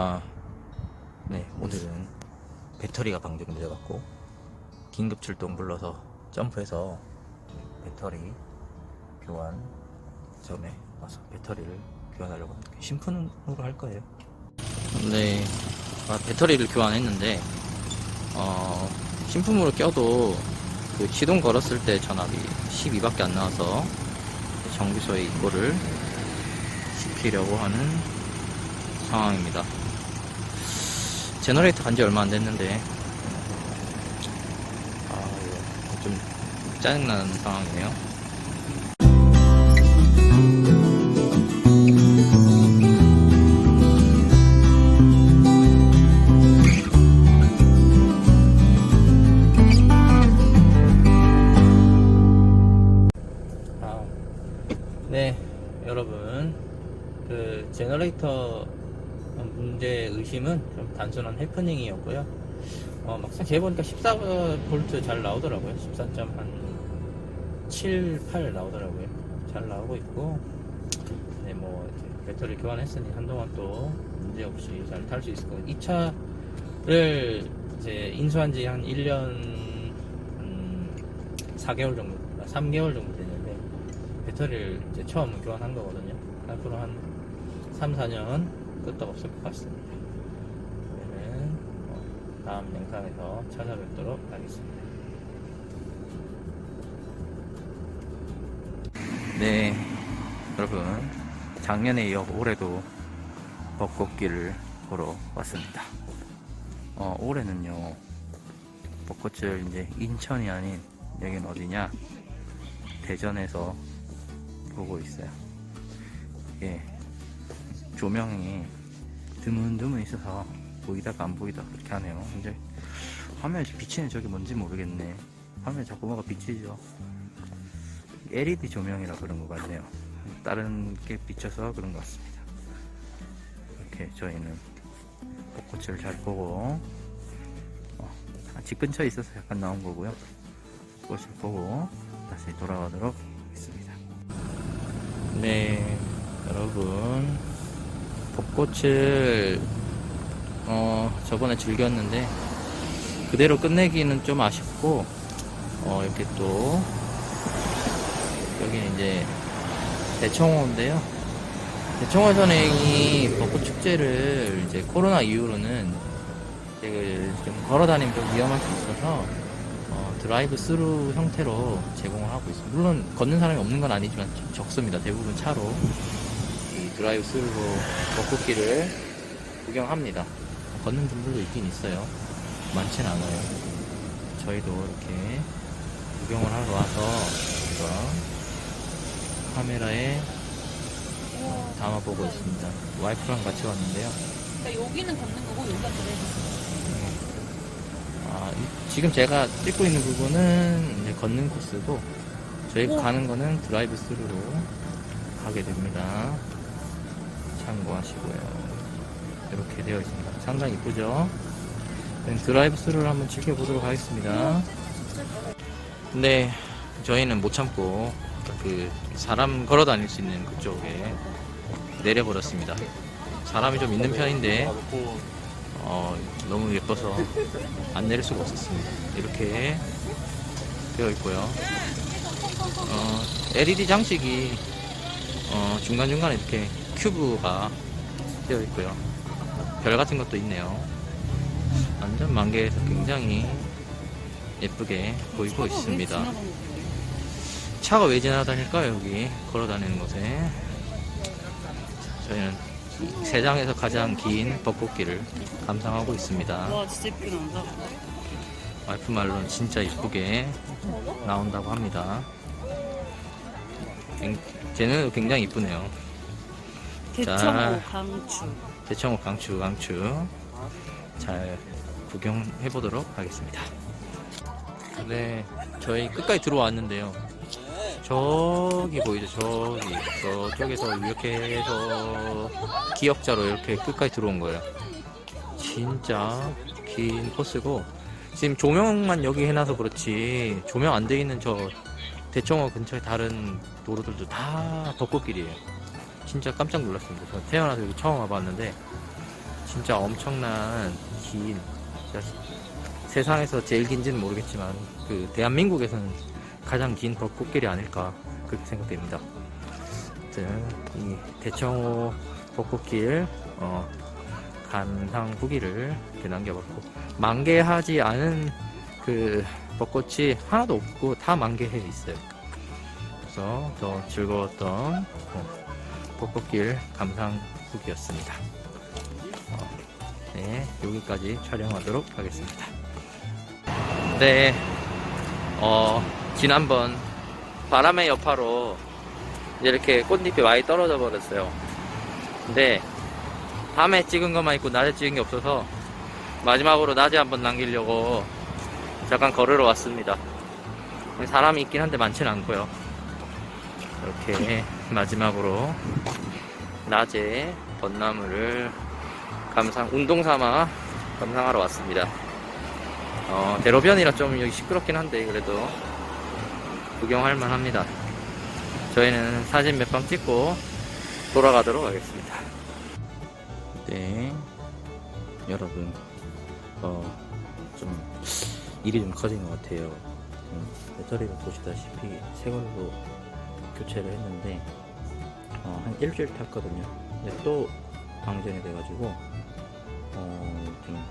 아, 네, 오늘은 배터리가 방전돼갖고 긴급 출동 불러서 점프해서 배터리 교환 점에 와서 배터리를 교환하려고 합니다. 신품으로 할 거예요. 네, 아, 배터리를 교환했는데 어, 신품으로 껴도 그 시동 걸었을 때 전압이 12밖에 안 나와서 정비소에 이거를 시키려고 하는 상황입니다. 제너레이터 간지 얼마 안 됐는데 아, 이거 좀 짜증나는 상황이네요. 아, 네, 여러분. 그, 제너레이터 문제 의심은 좀 단순한 해프닝이었고요. 어, 막상 재보니까 14V 잘 나오더라고요. 14.7, 8 나오더라고요. 잘 나오고 있고, 네, 뭐, 배터리 교환했으니 한동안 또 문제 없이 잘 탈 수 있을 거예요. 이 차를 이제 인수한 지 한 1년, 음, 4개월 정도, 3개월 정도 됐는데, 배터리를 이제 처음 교환한 거거든요. 앞으로 한 3, 4년 끄떡없을 것 같습니다. 그러면 어, 다음 영상에서 찾아뵙도록 하겠습니다. 네, 여러분 작년에 이어 올해도 벚꽃길을 보러 왔습니다. 어, 올해는요 벚꽃을 이제 인천이 아닌 여긴 어디냐 대전에서 보고 있어요. 예, 조명이 드문드문 있어서 보이다가 안 보이다 그렇게 하네요. 이제 화면에 비치는 저게 뭔지 모르겠네. 화면에 자꾸 뭐가 비치죠. LED 조명이라 그런 것 같네요. 다른 게 비쳐서 그런 것 같습니다. 이렇게 저희는 벚꽃을 잘 보고 어, 아, 집 근처에 있어서 약간 나온 거고요. 꽃을 보고 다시 돌아가도록 하겠습니다. 네, 여러분 벚꽃을 어, 저번에 즐겼는데 그대로 끝내기는 좀 아쉽고 어, 이렇게 또 여기는 이제 대청호인데요. 대청호 선행이 벚꽃 축제를 이제 코로나 이후로는 좀 걸어 다니면 좀 위험할 수 있어서 어, 드라이브 스루 형태로 제공을 하고 있습니다. 물론 걷는 사람이 없는 건 아니지만 좀 적습니다. 대부분 차로 이 드라이브 스루로 벚꽃길을 구경합니다. 걷는 분들도 있긴 있어요. 많진 않아요. 저희도 이렇게 구경을 하러 와서 이거 카메라에 담아보고 있습니다. 와이프랑 같이 왔는데요. 그러니까 여기는 걷는 거고 여기가 드라이브. 아, 이- 지금 제가 찍고 있는 부분은 이제 걷는 코스고 저희가 오. 가는 거는 드라이브 스루로 가게 됩니다. 참고하시고요. 이렇게 되어 있습니다. 상당히 이쁘죠? 그럼 드라이브 스루를 한번 지켜보도록 하겠습니다. 네, 저희는 못 참고 그 사람 걸어 다닐 수 있는 그쪽에 내려버렸습니다. 사람이 좀 있는 편인데 어, 너무 예뻐서 안 내릴 수가 없었습니다. 이렇게 되어 있고요. 어, LED 장식이 어, 중간중간에 이렇게 큐브가 되어 있고요. 별 같은 것도 있네요. 완전 만개해서 굉장히 예쁘게 보이고 있습니다. 차가 왜 지나다닐까요, 여기 걸어 다니는 곳에? 저희는 이 세상에서 가장 긴 벚꽃길을 감상하고 있습니다. 와 진짜 예쁘게 나온다. 와이프 말로는 진짜 이쁘게 나온다고 합니다. 갱- 쟤는 굉장히 이쁘네요. 대청호 자. 강추. 대청호 강추 강추 잘 구경해 보도록 하겠습니다. 네, 저희 끝까지 들어왔는데요. 저기 보이죠? 저기 저쪽에서 이렇게 해서 기역자로 이렇게 끝까지 들어온 거예요. 진짜 긴 코스고 지금 조명만 여기 해놔서 그렇지 조명 안 돼 있는 저 대청호 근처에 다른 도로들도 다 벚꽃길이에요. 진짜 깜짝 놀랐습니다. 저 태어나서 여기 처음 와봤는데 진짜 엄청난 긴 세상에서 제일 긴지는 모르겠지만 그 대한민국에서는 가장 긴 벚꽃길이 아닐까 그렇게 생각됩니다. 이 대청호 벚꽃길 어, 감상 후기를 이렇게 남겨봤고 만개하지 않은 그 벚꽃이 하나도 없고 다 만개해 있어요. 그래서 더 즐거웠던 어, 벚 꽃길 감상 후기였습니다. 어, 네, 여기까지 촬영하도록 하겠습니다. 네, 어, 지난번 바람의 여파로 이렇게 꽃잎이 많이 떨어져 버렸어요. 근데 밤에 찍은 것만 있고 낮에 찍은 게 없어서 마지막으로 낮에 한번 남기려고 잠깐 걸으러 왔습니다. 사람이 있긴 한데 많지는 않고요. 이렇게 마지막으로 낮에 벚나무를 감상 운동 삼아 감상하러 왔습니다. 어, 대로변이라 좀 여기 시끄럽긴 한데 그래도 구경할 만합니다. 저희는 사진 몇 방 찍고 돌아가도록 하겠습니다. 네, 여러분, 어, 좀 일이 좀 커진 것 같아요. 음, 배터리를 보시다시피 새 걸로 교체를 했는데 어, 한 일주일 탔거든요. 근데 또 방전이 돼가지고 어, 좀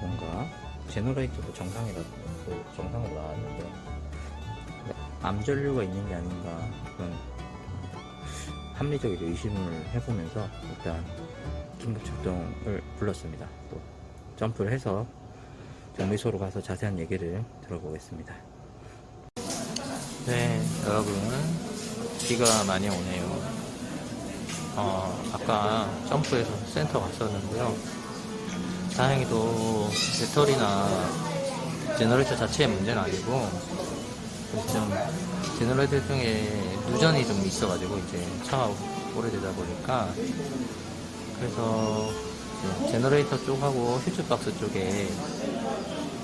뭔가 제너레이터도 정상이라 그 정상으로 나왔는데 암전류가 있는 게 아닌가 그런 합리적인 의심을 해보면서 일단 긴급 출동을 불렀습니다. 또 점프를 해서 정비소로 가서 자세한 얘기를 들어보겠습니다. 네, 여러분 비가 많이 오네요. 어, 아까 점프해서 센터 갔었는데요. 다행히도 배터리나 제너레이터 자체의 문제는 아니고 좀 제너레이터 중에 누전이 좀 있어가지고 이제 차가 오래되다 보니까 그래서 제너레이터 쪽하고 휴즈박스 쪽에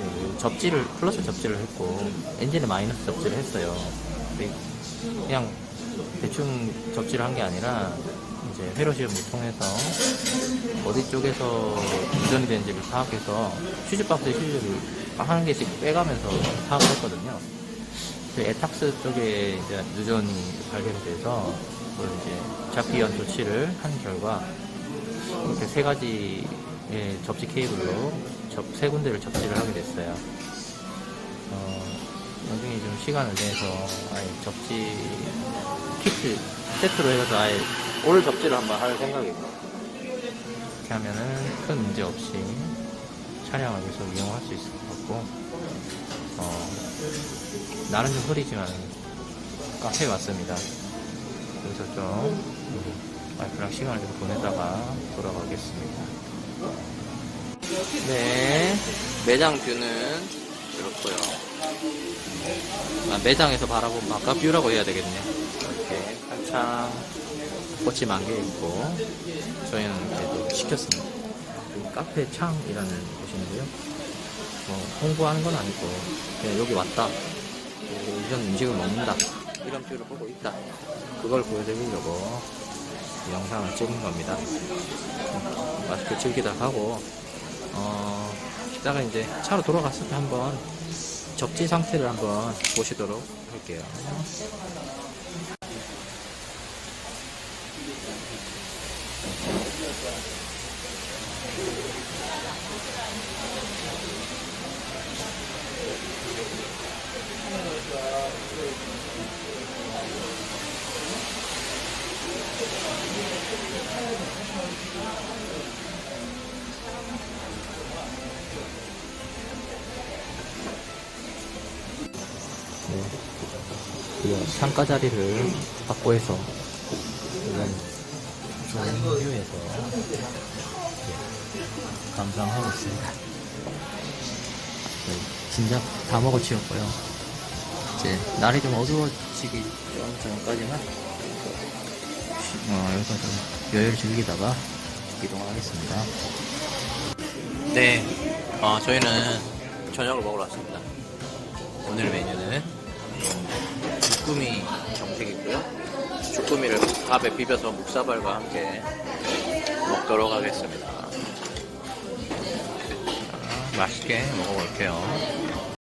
그 접지를 플러스 접지를 했고 엔진에 마이너스 접지를 했어요. 그냥 대충 접지를 한 게 아니라 이제 회로 시험을 통해서 어디 쪽에서 누전이 되는지를 파악해서 휴즈박스 휴즈를 한 개씩 빼가면서 파악을 했거든요. 그 에탁스 쪽에 이제 누전이 발견돼서 그걸 이제 잡기 위한 조치를 한 결과 이렇게 세 가지의 접지 케이블로 접, 세 군데를 접지를 하게 됐어요. 어, 나중에 좀 시간을 내서 아예 접지 키트 세트로 해서 아예 올 접지를 한번 할 생각이고 이렇게 하면은 큰 문제 없이 차량을 계속 이용할 수 있을 것 같고 어, 날은 좀 흐리지만 카페에 왔습니다. 여기서 좀 와이프랑 시간을 좀 보내다가 돌아가겠습니다. 네, 매장 뷰는 이렇고요. 아, 매장에서 바라본 바깥 뷰라고 해야 되겠네. 이렇게 한창 꽃이 만개 있고 저희는 그래도 시켰습니다. 여기 카페 창이라는 곳인데요. 뭐 홍보하는 건 아니고 그냥 여기 왔다. 그리고 이런 음식을 먹는다. 이런 뷰를 보고 있다. 그걸 보여드리려고 이 영상을 찍은 겁니다. 음, 맛있게 즐기다 가고 어, 이따가 이제 차로 돌아갔을 때 한번 접지 상태를 한번 보시도록 할게요. 네. 이 창가 자리를 확보해서 좋은 뷰에서 이렇게 감상하고 있습니다. 네, 진작 다 먹어 치웠고요. 이제 날이 좀 어두워지기 좀 전까지만 어, 여기서 좀 여유를 즐기다가 이동하겠습니다. 네, 어, 저희는 저녁을 먹으러 왔습니다. 오늘 메뉴는 주꾸미 정식이고요. 주꾸미를 밥에 비벼서 묵사발과 함께 먹도록 하겠습니다. 자, 맛있게 먹어볼게요.